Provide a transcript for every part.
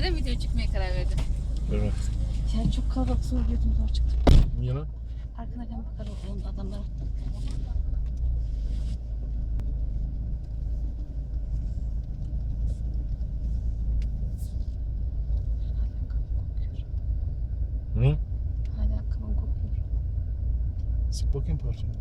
Arabada video çıkmaya karar verdim. Evet. Yani çok kalabalık zor diyordum zor çıktım. Niye lan? Arkadan bakar oldu adamlar. Hı? Hala kıvam kokuyor. Sık bakayım parçanı.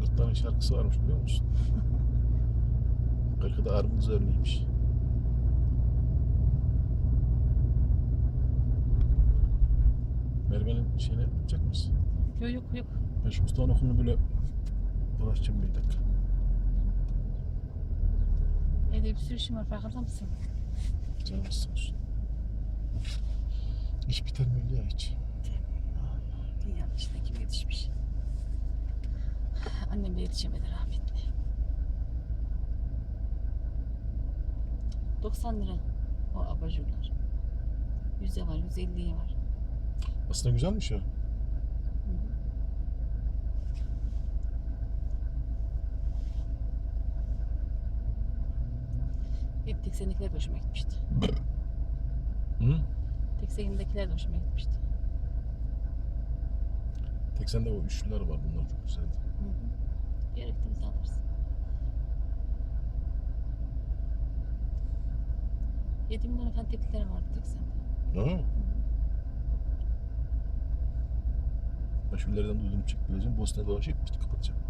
40 tane şarkısı varmış biliyor musun? 40'ı da armut örneğiymiş. Merve'nin şeyini yapacak mısın? Yok yok yok. Ben şu Mustafa'nın okulunu böyle dolaşacağım bir dakika. Evde bir sürü işim var farkında mısın? Canım sağ olsun. İş biter mi öyle ya hiç? Dünyanın içine kim yetişmiş? Annem de yetişemedi rahmetli. 90 lira o abajurlar. 100'e var, 150'ye var. Aslında güzelmiş ya. Hep tek seninkiler de hoşuma gitmişti. Hı? Tek senindekiler de hoşuma gitmişti. Tek sende o üçlüler var bunlar çok güzeldi. Hı hı. Gerektiğimizi alırız. 7 milyon efendim tekliler vardı tek sende. Ha? Ben şunlardan duyduğum çektireceğim. Bosna'ya dolaşıp bit kapatacağım.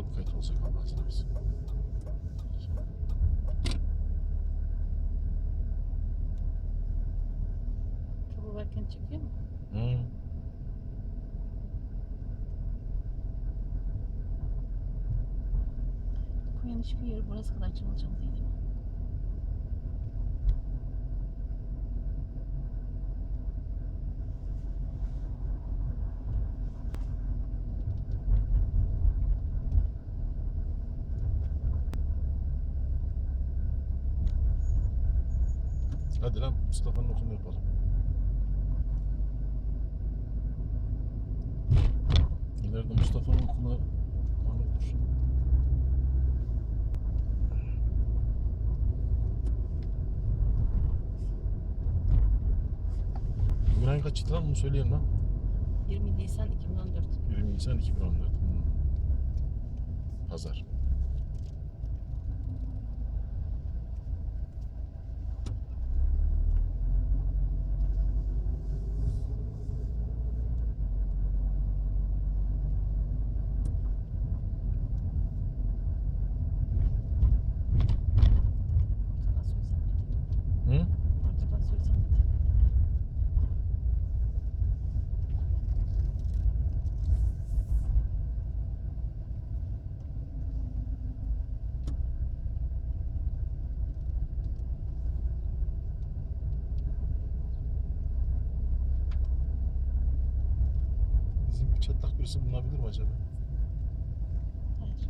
Bir kayıt olacak olsun. Kapı varken çekiyor mu? Hı. Konya'nın hiçbir yeri burası kadar çamurcam değil. Hadi lan Mustafa'nın okulunu yapalım. İleride Mustafa'nın okulu bana olur. Ayın kaçıydı lan bunu söyleyelim lan. 20 Nisan 2014. 20 Nisan 2014. Hmm. Pazar. Çatlak birisi bulunabilir mi acaba? Hayır.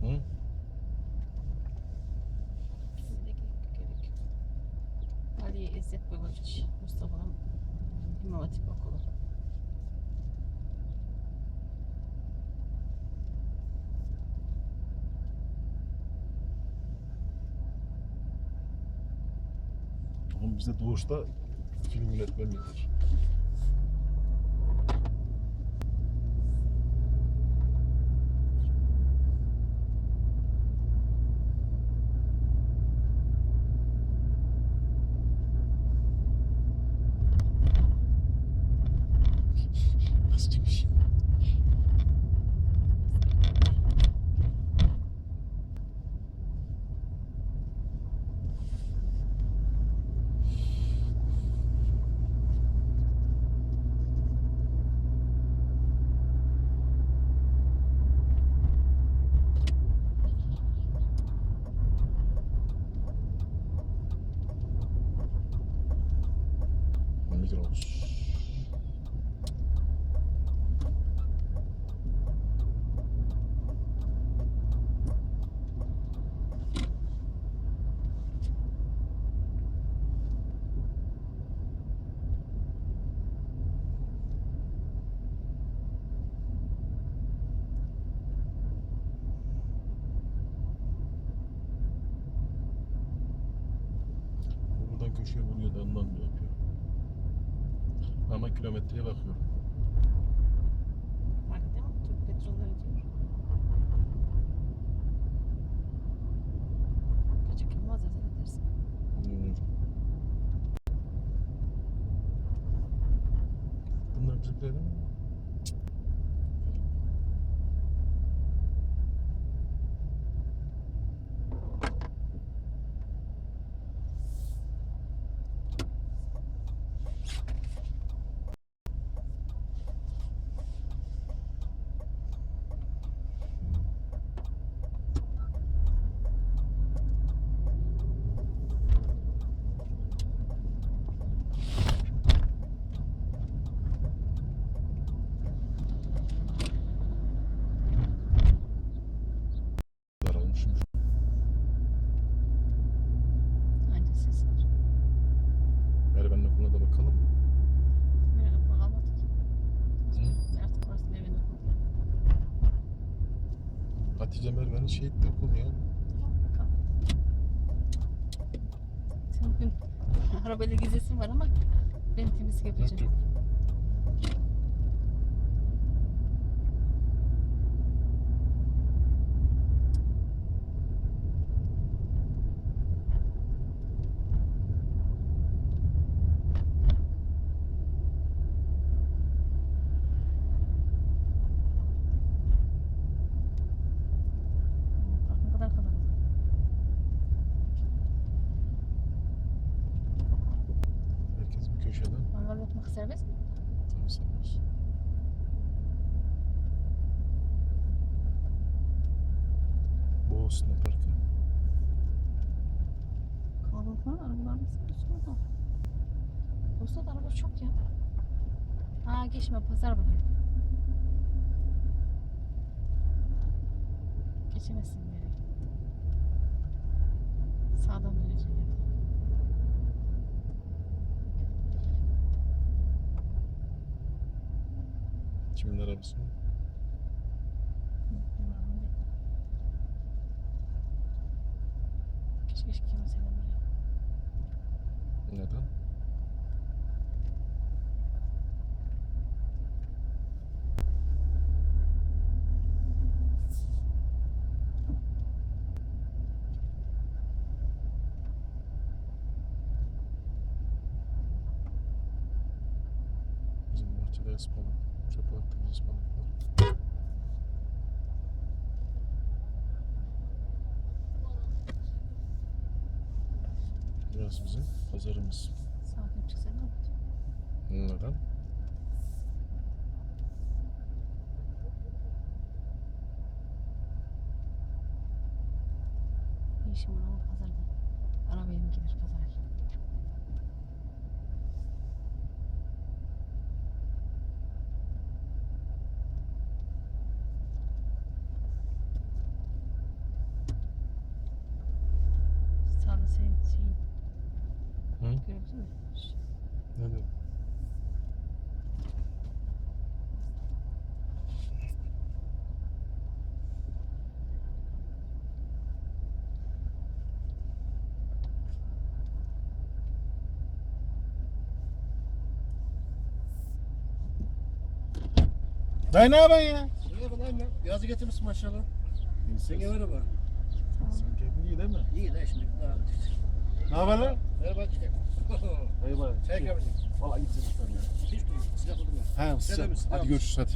Hı? Ali İzzet Babacı, Mustafa İmam Hatip Okulu. Oğlum bizde doğuşta film yönetmeni var. Nasıl çıkmış? Migros. Bu buradan köşeye vuruyor da ondan mı yapıyor? Ama kilometreye bakıyorum. Fark değil mi? Türk petrolleri diyor. Kaçak olmaz ya sen edersin. Hmm. Bunlar bizimkiler değil mi? Daralmışım. Aynı ses var. Merve'nin okuluna da bakalım mı? Böyle okuma almadık. Hı? Artık orası evin okulu. Hatice Merve'nin şehitli okulu ya. Senin bugün arabayla gezesin var ama ben temizlik Yok yapacağım. yok. Bak ne kadar kalabalık. Herkes bir köşeden. Mangal yapmak serbest mi? Tabii seviyoruz. Boğazına Parkı. Kalabalık var. Arabalar nasıl gidiyor da? Bursa da araba çok ya. Ha geçme pazar bugün. Geçemezsin nereye. Sağdan döneceksin ya. Kimin arabası mı? Benim arabam değil. Keşke buraya. Neden? Bizim bahçede ıspanak, çöpe attığımız ıspanaklar. Burası bizim pazarımız. Sağdan çıksaydın ne olurdu? Neden? Ne işim var pazarda. Arabaya mı gelir pazar? Sen şey Hı? gördün mü? Şu- Ne diyor? Dayı ne yapıyorsun ya? Ne yapalım lan? Yazı getirmişsin maşallah. Senge merhaba. Sen kendin iyi değil mi? İyi de şimdi. Ne haber lan? Merhaba çiçek. Bana. Çay kahve. Valla gitsin sen ya. Hiç duyuyor. Sıcak oldu mu? He Sen sıcak. Hadi görüşürüz hadi.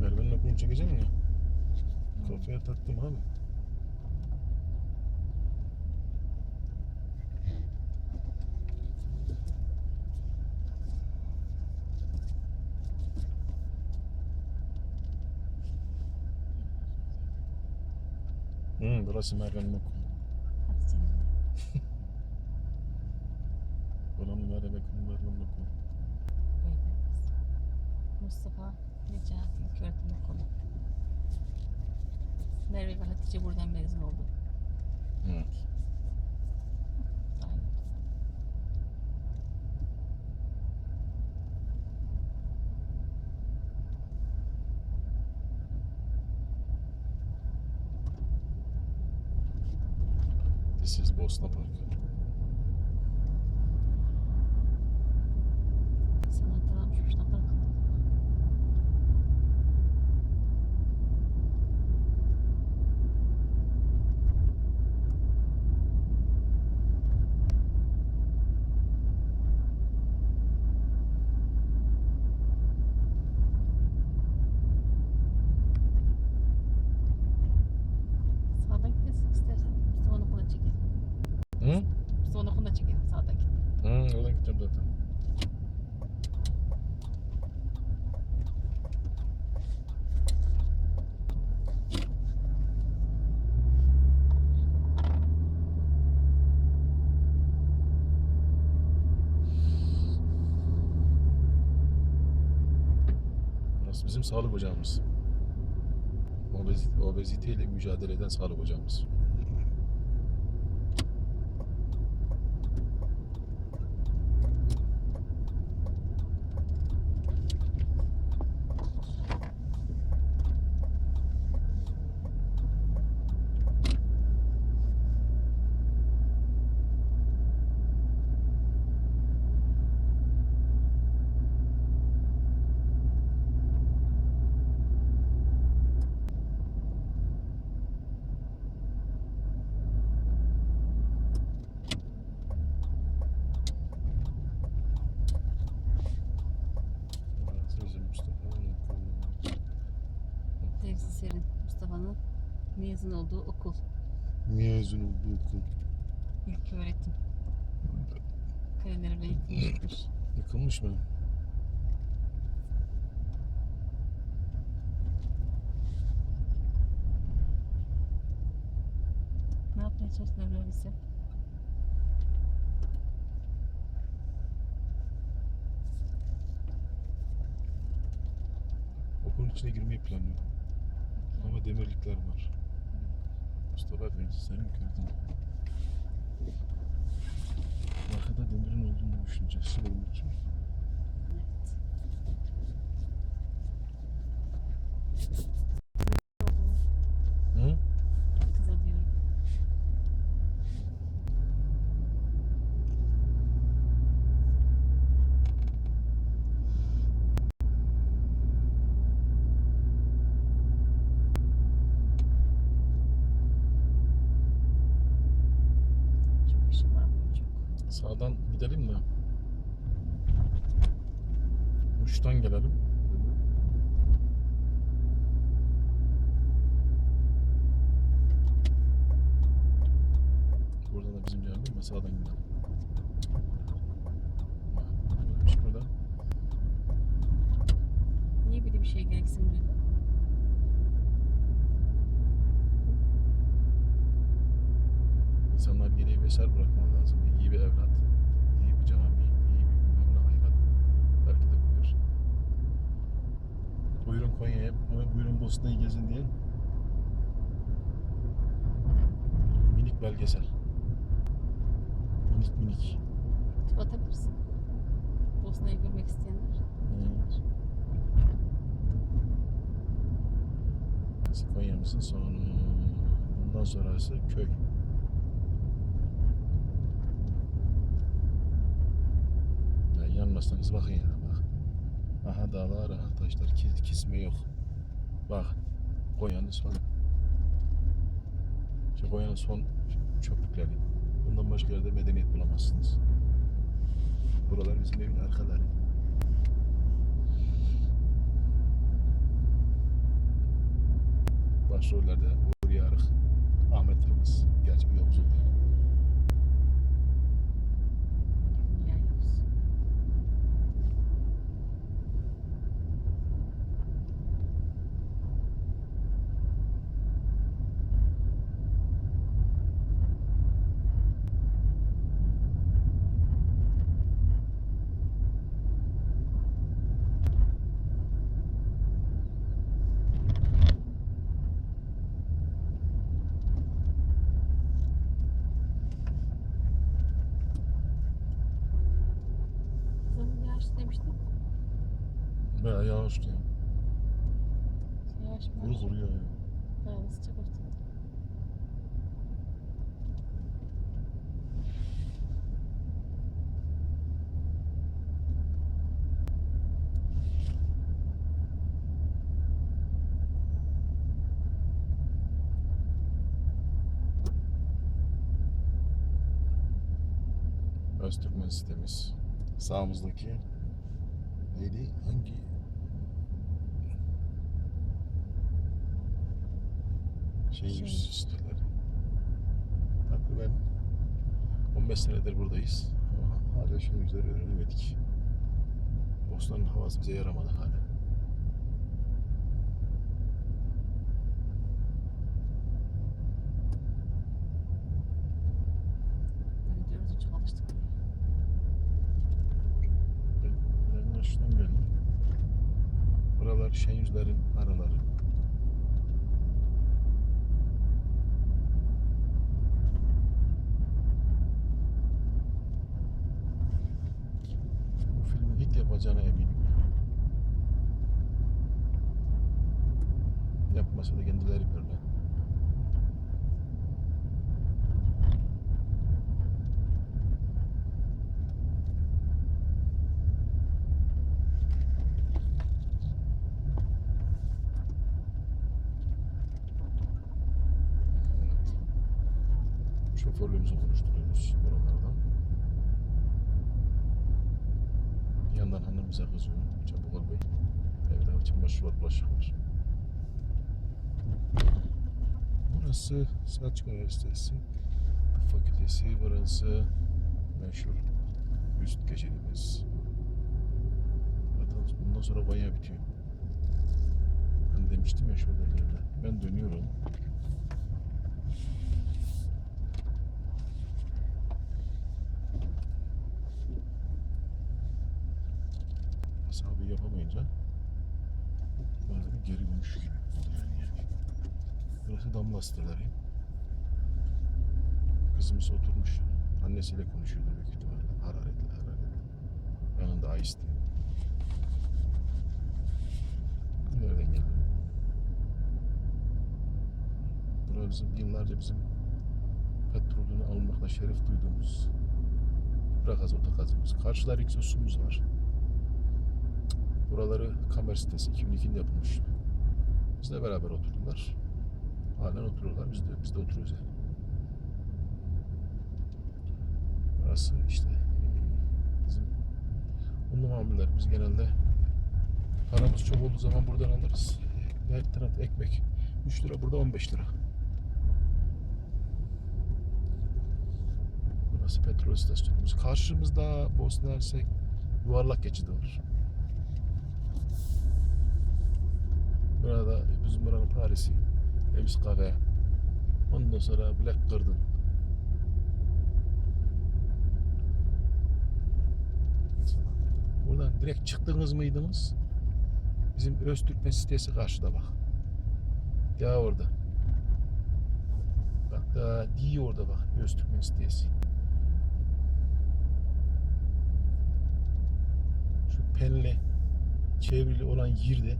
Merve'nin okulunu çekecek mi? Kafaya taktım abi. Hı, burası Merve'nin okulu. Hadi seninle. Buranın Merve Merve'nin okulu. Mustafa Necati İlköğretim Okulu. Merve ve Hatice buradan mezun oldu. Evet. This is Bosna Park. Bizim sağlık ocağımız. Obezite, obeziteyle mücadele eden sağlık ocağımız. Burası bizim Mustafa'nın okulu. Tevzi Serin Mustafa'nın mezun olduğu okul. Mezun olduğu okul. İlk öğretim. Kaleleri bile yıkılmış. Yıkılmış mı? Ne yapmaya çalıştın Emre bize? Okulun içine girmeyi planlıyorum. Ama demirlikler var. Mustafa Bey senin gördün. Arkada demirin olduğunu düşüneceğiz. Şimdi unutma. Hı? Kıza diyorum. Sağdan gidelim de. Uçtan gelelim. Buradan da bizim cami ama sağdan gidelim. Neymiş burada? Niye böyle bir şey gereksin duydu? İnsanlar geriye bir eser bırakmalı lazım. İyi bir evlat, iyi bir cami, iyi bir bilmem ne hayrat. Belki de buyur. Buyurun Konya'ya, buyurun Bosna'yı gezin diye. Minik belgesel. Minik minik. Tıp atabilirsin. Bosna'yı görmek isteyenler. Burası Konya'mızın sonu. Bundan sonrası köy. Ya yanmazsanız bakın ya bak. Aha dağlar, aha taşlar. Kis, kisme yok. Bak. Konya'nın sonu. İşte Konya'nın son çöplükleri. Bundan başka yerde medeniyet bulamazsınız. Buralar bizim evin arkaları. Başrollerde Uğur Yarık, Ahmet Yıldız. Gerçi bu Yavuz. Yağış diyor. Yağış mı? Kuru kuru yağıyor. Bayağı sıcak ortada. Öztürkmen sitemiz. Sağımızdaki neydi? Hangi? Şey Şey. yüz siteleri. Takriben 15 senedir buradayız. Ama hala şey yüzleri öğrenemedik. Bostanın havası bize yaramadı hala. Böyle diyoruz ya, çok alıştık. Ben, ben de şuradan geldim. Buralar şen yüzlerin araları. Bu filmin hit yapacağına eminim. Yapmasa da kendileri yaparlar. Selçuk Üniversitesi Tıp Fakültesi. Burası meşhur üst geçidimiz. Zaten bundan sonra bayağı bitiyor. Ben demiştim ya şurada ileride. Ben dönüyorum. Hesabı yapamayınca böyle bir geri dönüş gibi oluyor yani. Burası damla siteleri. Kızımız oturmuş. Annesiyle konuşuyordu büyük ihtimalle. Hararetli hararetli. Yanında diye. Nereden geldi? Burası bizim yıllarca bizim petrolünü almakla şeref duyduğumuz Bırak azota gazımız. Karşıda egzosumuz var. Buraları kamer sitesi 2002'de yapılmış. Bizle beraber oturdular. Halen oturuyorlar. Biz de, biz de oturuyoruz yani. Burası işte bizim unlu mamullerimiz genelde paramız çok olduğu zaman buradan alırız. E, Her tarafta ekmek 3 lira burada 15 lira. Burası petrol istasyonumuz. Karşımızda Bosna Hersek yuvarlak geçidi var. Burada bizim buranın Paris'i. Evis Kafe. Ondan sonra Black Garden. Buradan direkt çıktınız mıydınız? Bizim Öztürkmen sitesi karşıda bak. Ya orada. Bak daha değil orada bak Öztürkmen sitesi. Şu penle çevrili olan yerde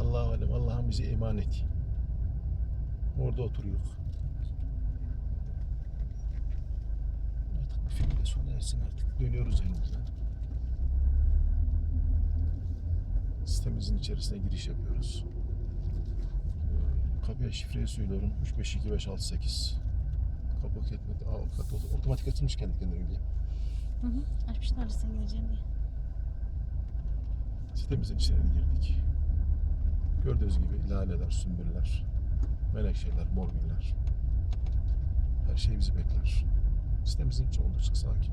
Allahu alem Allah'ın bize emaneti. Orada oturuyoruz. Artık bu film de sona ersin artık. Dönüyoruz evimize. Sitemizin içerisine giriş yapıyoruz. Ee, Kapıya şifreyi söylüyorum. 352568. Kapı. Aa, kapı otomatik açılmış kendi kendine öyle. Hı hı. Açmışlar sen gideceğim diye. Sitemizin içine girdik. Gördüğünüz gibi laleler, sümbüller, menekşeler, morgüller. Her şey bizi bekler. Sitemizin içi oldukça sakin.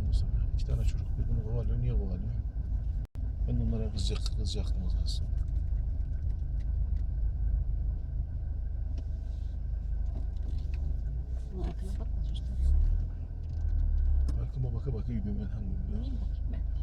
Ondan sonra iki tane çocuk birbirini kovalıyor. Niye kovalıyor? Ben onlara kızacak, kızacaktım çocuklar. Arkama baka baka gidiyorum elhamdülillah. Neyim bakayım ben.